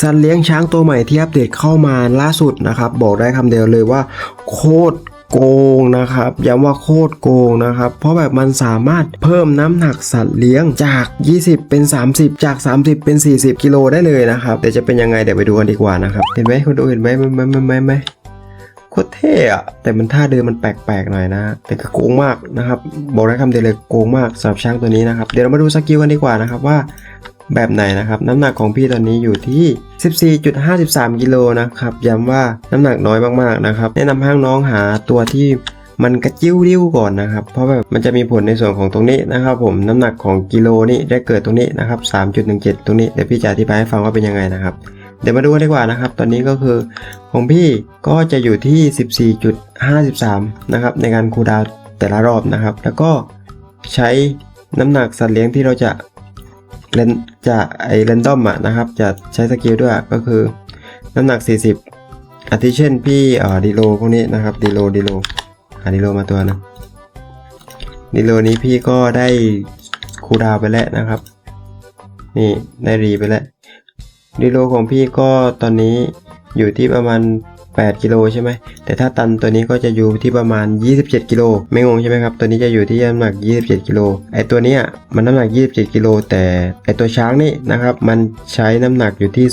สัตว์เลี้ยงช้างตัวใหม่ที่อัปเดตเข้ามาล่าสุดนะครับ บอกได้คำเดียวเลยว่า โคตรโกงนะครับย้ำว่าโคตรโกงนะครับ เพราะแบบมันสามารถเพิ่มน้ำหนักสัตว์เลี้ยงจาก 20 เป็น 30 จาก 30 เป็น 40 กิโลได้เลยนะครับเดี๋ยวจะเป็นยังไงเดี๋ยวไปดูกันดีกว่านะครับเห็นไหมคุณดูเห็นไหมไหมไหมไหมไหมโคตรเท่อะแต่มันท่าเดินมันแปลกๆหน่อยนะ แต่ก็โกงมากนะครับ บอกได้คำเดียวเลยโกงมากสำหรับช้างตัวนี้นะครับ เดี๋ยวเรามาดูสกิลกันดีกว่านะครับว่า แบบไหนนะครับน้ำหนักของพี่ตอนนี้อยู่ที่ 14.53 กิโลนะครับย้ำว่าน้ำหนักน้อยมากๆนะครับแนะนำให้น้องหาตัวที่มันกระจิ้วริ้วก่อนนะครับ เพราะแบบมันจะมีผลในส่วนของตรงนี้นะครับ ผมน้ำหนักของกิโลนี่ได้เกิดตรงนี้นะครับ 3.17 ตรงนี้เดี๋ยวพี่จะอธิบายให้ฟังว่าเป็นยังไงนะครับ เดี๋ยวมาดูกันดีกว่านะครับ ตอนนี้ก็คือของพี่ก็จะอยู่ที่ 14.53 นะครับในการคูดาวแต่ละรอบนะครับ แล้วก็ใช้น้ำหนักสัตว์เลี้ยงที่เราจะ เลนจะไอเรนดอมอะนะครับ จะใช้สกิลด้วยก็คือ น้ำหนัก 40อาทิเช่นพี่เอ่อดีโลพวกนี้นะครับดีโลดีโลหาดีโลมาตัวนึงดีโลนี้พี่ก็ได้คูดาวไปแล้วนะครับ นี่ได้รีไปแล้วดีโลของพี่ก็ตอนนี้อยู่ที่ประมาณ 8 กิโลใช่ไหมแต่ถ้าตันตัวนี้ก็จะอยู่ที่ประมาณ 27 กิโลไม่งงใช่ไหมครับ ตัวนี้จะอยู่ที่น้ำหนัก 27 กิโลไอตัวนี้มันน้ำหนัก 27 กิโลแต่ไอตัวช้างนี่นะครับมันใช้น้ำหนักอยู่ที่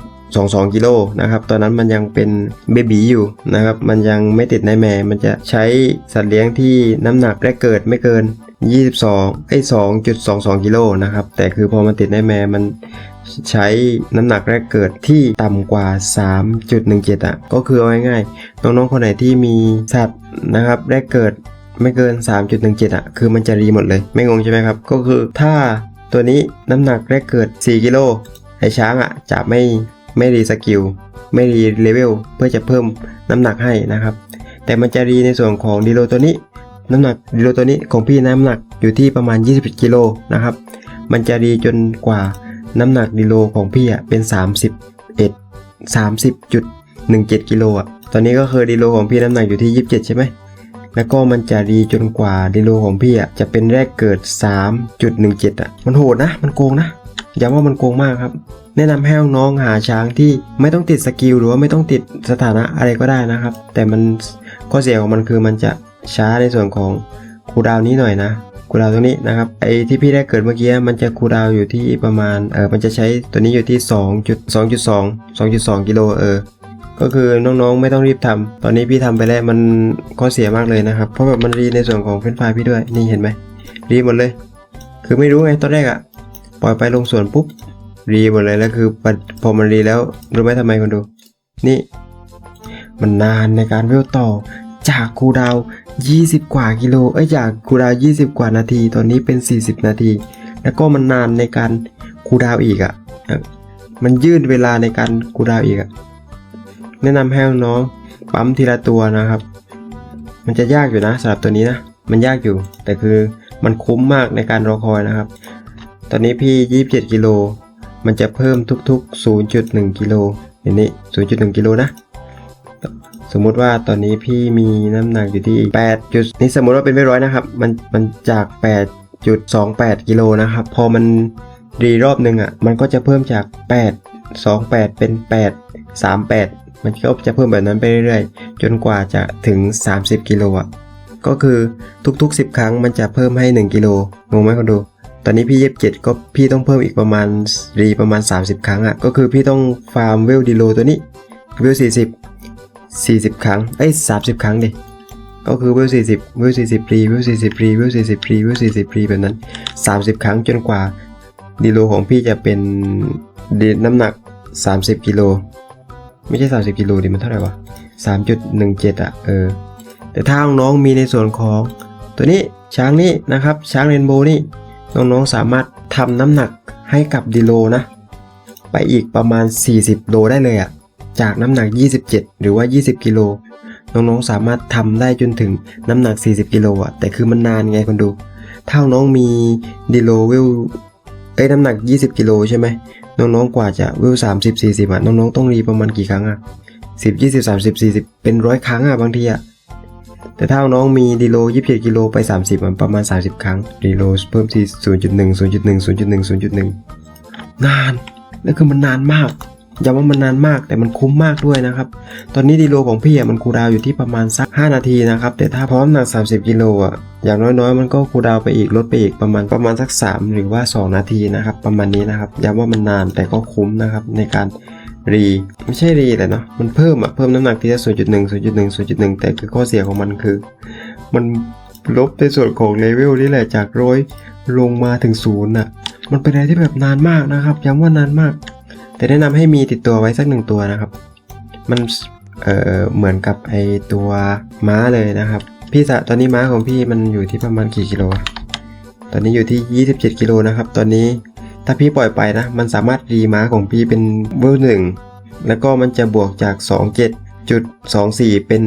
2.22 กิโลนะครับตอนนั้นมันยังเป็นเบบีอยู่นะครับมันยังไม่ติดในแม่มันจะใช้สัตว์เลี้ยงที่น้ำหนักแรกเกิดไม่เกิน 22ไอ้2.22 กิโลนะครับแต่คือพอมันติดในแม่มัน ใช้น้ำหนักแรกเกิดที่ต่ำกว่า 3.17อะก็คือเอาง่ายๆน้องๆคนไหนที่มีสัตว์นะครับแรกเกิดไม่เกิน 3.17อะคือมันจะรีหมดเลยไม่งงใช่ไหมครับ ก็คือถ้าตัวนี้น้ำหนักแรกเกิด 4กิโลไอ้ช้างอะจะไม่ไม่รีสกิลไม่รีเลเวลเพื่อจะเพิ่มน้ำหนักให้นะครับ แต่มันจะรีในส่วนของดีโลตัวนี้ น้ำหนักดีโลตัวนี้ของพี่น้ำหนักอยู่ที่ประมาณ21กิโลนะครับ มันจะรีจนกว่า น้ำหนักดีโลของพี่อะเป็น 31 30.17กิโลอะตอนนี้ก็คือดีโลของพี่น้ำหนักอยู่ที่ 27 ใช่ไหมแล้วก็มันจะรีจนกว่าดีโลของพี่อะจะเป็นแรกเกิด 3.17อะมันโหดนะ มันโกงนะย้ำว่ามันโกงมากครับ แนะนำให้น้องๆหาช้างที่ไม่ต้องติดสกิลหรือว่าไม่ต้องติดสถานะอะไรก็ได้นะครับ แต่มันข้อเสียของมันคือมันจะช้าในส่วนของคูดาวนี้หน่อยนะ คูดาวตรงนี้นะครับไอที่พี่ได้เกิดเมื่อกี้มันจะคูดาวอยู่ที่ประมาณเออมันจะใช้ตัวนี้อยู่ที่ 2.2.2 2.2กิโลเออก็คือน้องๆไม่ต้องรีบทำตอนนี้พี่ทำไปแล้วมันข้อเสียมากเลยนะครับ เพราะแบบมันรีในส่วนของเฟรนช์ฟพี่ด้วยนี่เห็นไหมรีหมดเลย คือไม่รู้ไงตอนแรกอะปล่อยไปลงสวนปุ๊บรีหมดเลยแล้วคือพอมันรีแล้วรู้ไหมทำไมคนดู นี่ มันนานในการเวลต่อ จากคูดาว20 กว่ากิโลเอ้ยจากคูดาว20 กว่านาที ตอนนี้เป็น 40 นาที แล้วก็มันนานในการคูดาวอีกอะ่ะมันยืดเวลาในการคูดาวอีกอะ่ะแนะนำให้น้องปั๊มทีละตัวนะครับ มันจะยากอยู่นะสำหรับตัวนี้นะ มันยากอยู่ แต่คือมันคุ้มมากในการรอคอยนะครับ ตอนนี้พี่ 27 กิโล มันจะเพิ่มทุกๆ 0.1 กิโลอย่างนี้ 0.1 กิโลนะ สมมุติว่าตอนนี้พี่มีน้ำหนักอยู่ที่8จุดนี่สมมุติว่าเป็นไม่ร้อยนะครับ มันมันจาก 8.28 กิโลนะครับ พอมันรีรอบหนึ่งอะ มันก็จะเพิ่มจาก 8 28 เป็น 8 38 มันก็จะเพิ่มแบบนั้นไปเรื่อยๆ จนกว่าจะถึง 30 กิโลอะ ก็คือทุกๆ 10 ครั้งมันจะเพิ่มให้ 1 กิโลงงไหมคนดูตอนนี้พี่27ก็พี่ต้องเพิ่มอีกประมาณรีประมาณ 30 ครั้งอะก็คือพี่ต้องฟาร์มเวลดีโลตัวนี้เวล40 40 ครั้ง เอ้ย 30 ครั้งดิ ก็คือเวล40เวล40รีเวล40รีเวล40รีเวล40รีแบบนั้น 30 ครั้งจนกว่าดีโลของพี่จะเป็นดีน้ำหนัก 30 กิโล ไม่ใช่ 30 กิโลดิ มันเท่าไหร่วะ 3.17 อะ เออ แต่ถ้าน้องๆมีในส่วนของ ตัวนี้ช้างนี้นะครับ ช้างเรนโบว์นี่ น้องๆสามารถทำน้ำหนักให้กับดีโลนะ ไปอีกประมาณ 40 โลได้เลยอะ่ะ จากน้ำหนัก 27 หรือว่า 20 กิโล น้องๆ สามารถทำได้จนถึงน้ำหนัก 40 กิโลอะ แต่คือมันนานไงคนดู ถ้าน้องมีดีโลเวลเอ้ยน้ำหนัก 20 กิโลใช่ไหม น้องๆ กว่าจะเวล 30 40 อะ น้องๆ ต้องรีประมาณกี่ครั้งอะ 10 20 30 40 เป็นร้อยครั้งอะบางทีอะ แต่ถ้าน้องมีดีโล 27 กิโลไป 30มันประมาณ 30 ครั้งดีโลเพิ่มที่0.1 0.1 0.1 0.1 นานแล้วคือมันนานมาก ย้ำว่ามันนานมากแต่มันคุ้มมากด้วยนะครับ ตอนนี้ดีโลของพี่มันคูดาวอยู่ที่ประมาณสัก 5 นาทีนะครับ แต่ถ้าพร้อมหนัก 30 กิโลอะ อย่างน้อยๆ มันก็คูดาวไปอีกลดไปอีกประมาณประมาณสัก 3 หรือว่า 2 นาทีนะครับ ประมาณนี้นะครับ ย้ำว่ามันนานแต่ก็คุ้มนะครับในการรีไม่ใช่รีแต่เนาะมันเพิ่มอะเพิ่มน้ำหนักทีละ 0.1 0.1 0.1 แต่คือข้อเสียของมันคือ มันลบในส่วนของเลเวลนี่แหละจากร้อยลงมาถึงศูนย์อะมันเป็นอะไรที่แบบนานมากนะครับย้ำว่านานมาก แต่แนะนำให้มีติดตัวไว้สักหนึ่งตัวนะครับ มันเอ่อเหมือนกับไอตัวม้าเลยนะครับ พี่สะตอนนี้ม้าของพี่มันอยู่ที่ประมาณกี่กิโล ตอนนี้อยู่ที่ 27 กิโลนะครับ ตอนนี้ถ้าพี่ปล่อยไปนะ มันสามารถรีม้าของพี่เป็นเวลหนึ่งแล้วก็มันจะบวกจาก 27.24 เป็น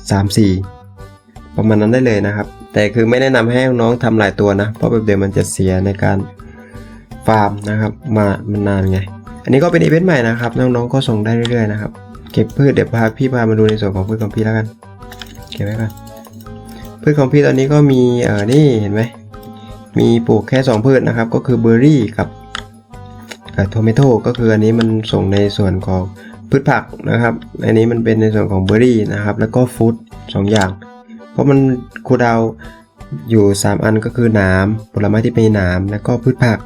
27.34 ประมาณนั้นได้เลยนะครับ แต่คือไม่แนะนำให้น้องๆทำหลายตัวนะ เพราะแบบเดี๋ยวมันจะเสียในการ ฟาร์มนะครับมามันนานไง อันนี้ก็เป็นอีเวนต์ใหม่นะครับน้องๆก็ส่งได้เรื่อยๆนะครับเก็บพืชเดี๋ยวพาพี่พามาดูในส่วนของพืชของพี่แล้วกันเก็บไว้ก่อนพืชของพี่ตอนนี้ก็มีเออนี่เห็นไหมมีปลูกแค่ 2 พืชนะครับ ก็คือเบอร์รี่กับกับโทเมโตก็คืออันนี้มันส่งในส่วนของพืชผักนะครับ อันนี้มันเป็นในส่วนของเบอร์รี่นะครับ แล้วก็ฟู้ดสองอย่าง เพราะมันคูดาวอยู่ 3 อันก็คือหนามผลไม้ที่เป็นหนามแล้วก็พืชผัก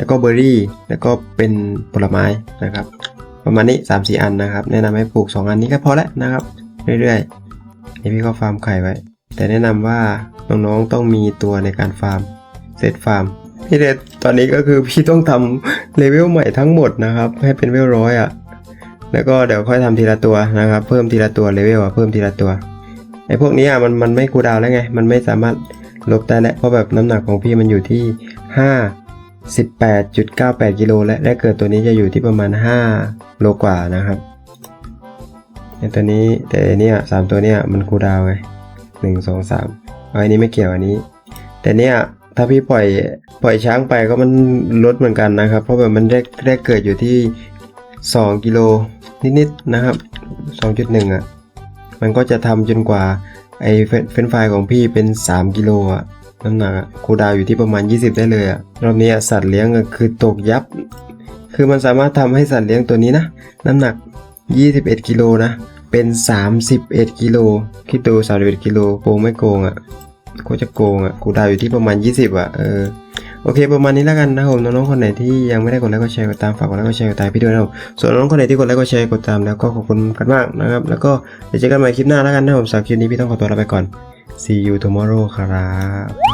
แล้วก็เบอร์รี่ แล้วก็เป็นผลไม้นะครับ ประมาณนี้ 3 4 อันนะครับ แนะนำให้ปลูก 2 อันนี้ก็พอแล้วนะครับ เรื่อยๆนี่พี่ก็ฟาร์มไข่ไว้ แต่แนะนำว่าน้องๆต้องมีตัวในการฟาร์มเซตฟาร์มพี่เดชตอนนี้ก็คือพี่ต้องทำเลเวลใหม่ทั้งหมดนะครับ ให้เป็นเลเวลร้อยอะแล้วก็เดี๋ยวค่อยทำทีละตัวนะครับ เพิ่มทีละตัวเลเวลอะเพิ่มทีละตัวไอ้พวกนี้อะมันมันไม่คูดาวแล้วไง มันไม่สามารถลบได้แล้วเพราะแบบน้ำหนักของพี่มันอยู่ที่ 5 18.98กิโลและและเกิดตัวนี้จะอยู่ที่ประมาณ 5 โลกว่านะครับไอ้ตัวนี้แต่นเนี้ยสามตัวเนี้ยมันคูดาวไงหนึ่งสองสามเอาอันนี้ไม่เกี่ยวอันนี้ แต่เนี้ยถ้าพี่ปล่อยปล่อยช้างไปก็มันลดเหมือนกันนะครับ เพราะแบบมันแรกแรกเกิดอยู่ที่ 2 กิโลนิดๆนะครับ 2.1 อะ มันก็จะทำจนกว่าไอเฟนเฟของพี่เป็น 3 กิโลอะ น้ำหนักอะคูดาวอยู่ที่ประมาณ 20 ได้เลยอะรอบนี้สัตว์เลี้ยงคือตกยับ คือมันสามารถทำให้สัตว์เลี้ยงตัวนี้นะ น้ำหนัก 21 กิโลนะ เป็น 31 กิโลคิดดู31 กิโลโกงไม่โกงอะโคจะโกงอะคูดาวอยู่ที่ประมาณ 20อะเออโอเค ประมาณนี้แล้วกันนะครับผมน้องๆคนไหนที่ยังไม่ได้กดไลค์กดแชร์กดตามฝากกดไลค์กดแชร์กดตามพี่ด้วยนะครับส่วนน้องๆคนไหนที่กดไลค์กดแชร์กดตามแล้วก็ขอบคุณกันมากนะครับ แล้วก็เดี๋ยวเจอกันใหม่คลิปหน้าแล้วกันนะครับผมสำหรับคลิปนี้พี่ต้องขอตัวลาไปก่อน see you tomorrow ครับ